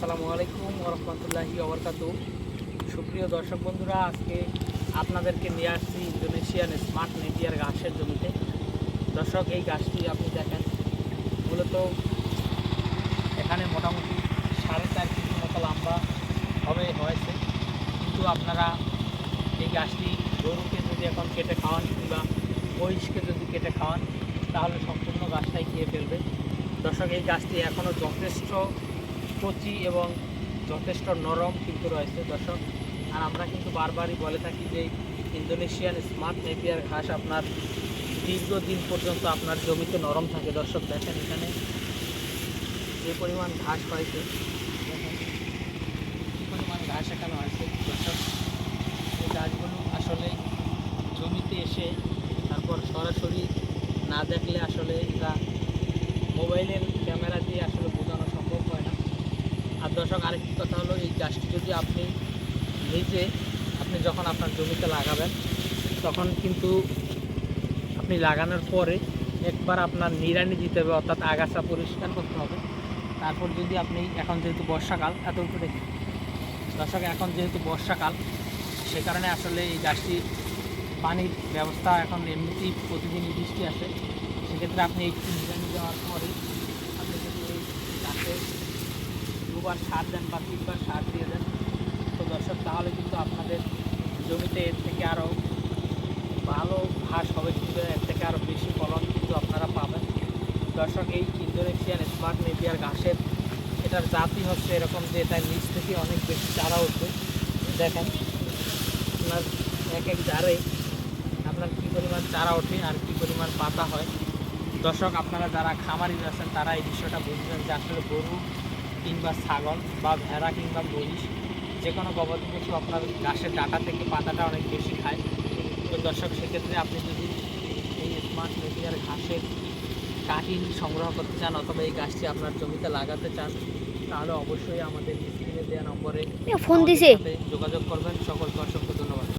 আসসালামু আলাইকুম রহমতুল্লাহি ওবরকাতু। সুপ্রিয় দর্শক বন্ধুরা, আজকে আপনাদেরকে নিয়ে আসছি ইন্দোনেশিয়ান স্মার্ট নেপিয়ার ঘাসের জমিতে। দর্শক, এই গাছটি আপনি দেখেন, মূলত এখানে মোটামুটি সাড়ে চার কেজি মতো লম্বা হবে, হয়েছে। কিন্তু আপনারা এই গাছটি গরুকে যদি এখন কেটে খাওয়ান কিংবা মহিষকে যদি কেটে খাওয়ান, তাহলে সম্পূর্ণ গাছটাই খেয়ে ফেলবে। দর্শক, এই গাছটি এখনও যথেষ্ট কচি এবং যথেষ্ট নরম কিন্তু রয়েছে, দর্শক। আর আমরা কিন্তু বারবারই বলে থাকি যে ইন্দোনেশিয়ান স্মার্ট নেপিয়ার ঘাস আপনার দীর্ঘদিন পর্যন্ত আপনার জমিতে নরম থাকে। দর্শক, দেখেন এখানে যে পরিমাণ ঘাস হয়েছে পরিমাণ ঘাস এখানে হয়েছে, দর্শক। এই গাছগুলো আসলে জমিতে এসে তারপর সরাসরি না দেখলে আসলে এটা মোবাইলের ক্যামেরা দিয়ে আসলে বোঝানো সম্ভব হয় না আর দর্শক, আরেকটি কথা হলো, এই গাছটি যদি আপনি নিজে, আপনি যখন আপনার জমিতে লাগাবেন, তখন কিন্তু আপনি লাগানোর পরে একবার আপনার নিড়ানি দিতে হবে, অর্থাৎ আগাছা পরিষ্কার করতে হবে। তারপর যদি আপনি, এখন যেহেতু বর্ষাকাল এত উপরে দর্শক, এখন যেহেতু বর্ষাকাল, সে কারণে আসলে এই গাছটি পানির ব্যবস্থা এখন এমনিতেই প্রতিদিনই বৃষ্টি আসে। সেক্ষেত্রে আপনি একটু নিড়ানি দেওয়ার পরে আপনি যদি এই গাছে দুবার সার দেন বা তিনবার সার দিয়ে দেন। তো দর্শক, তাহলে কিন্তু আপনাদের জমিতে এর থেকে আরও ভালো ঘাস হবে কিন্তু এর থেকে আরও বেশি ফলন কিন্তু আপনারা পাবেন। দর্শক, এই ইন্দোনেশিয়ান স্মার্ট নেপিয়ার ঘাসের এটার জাতি হচ্ছে এরকম যে এটার নিচ থেকে অনেক বেশি চারা উঠবে। দেখেন, আপনার এক এক জারে আপনার কী পরিমাণ চারা ওঠে আর কী পরিমাণ পাতা হয়। দর্শক, আপনারা যারা খামারি আছেন, তারা এই বিষয়টা বুঝবেন যে আসলে গরু কিংবা ছাগল বা ভেড়া কিংবা মহিষ যে কোনো গবাদি পশু আপনার ঘাসের ডাটা থেকে পাতাটা অনেক বেশি খায়। তো দর্শক সেক্ষেত্রে আপনি যদি এই স্মার্ট মিডিয়ার ঘাসের কাটিং সংগ্রহ করতে চান অথবা এই গাছটি আপনার জমিতে লাগাতে চান তাহলে অবশ্যই আমাদের স্ক্রিনে দেওয়া নম্বরে ফোন দিছে। যোগাযোগ করবেন। সকল ধন্যবাদ।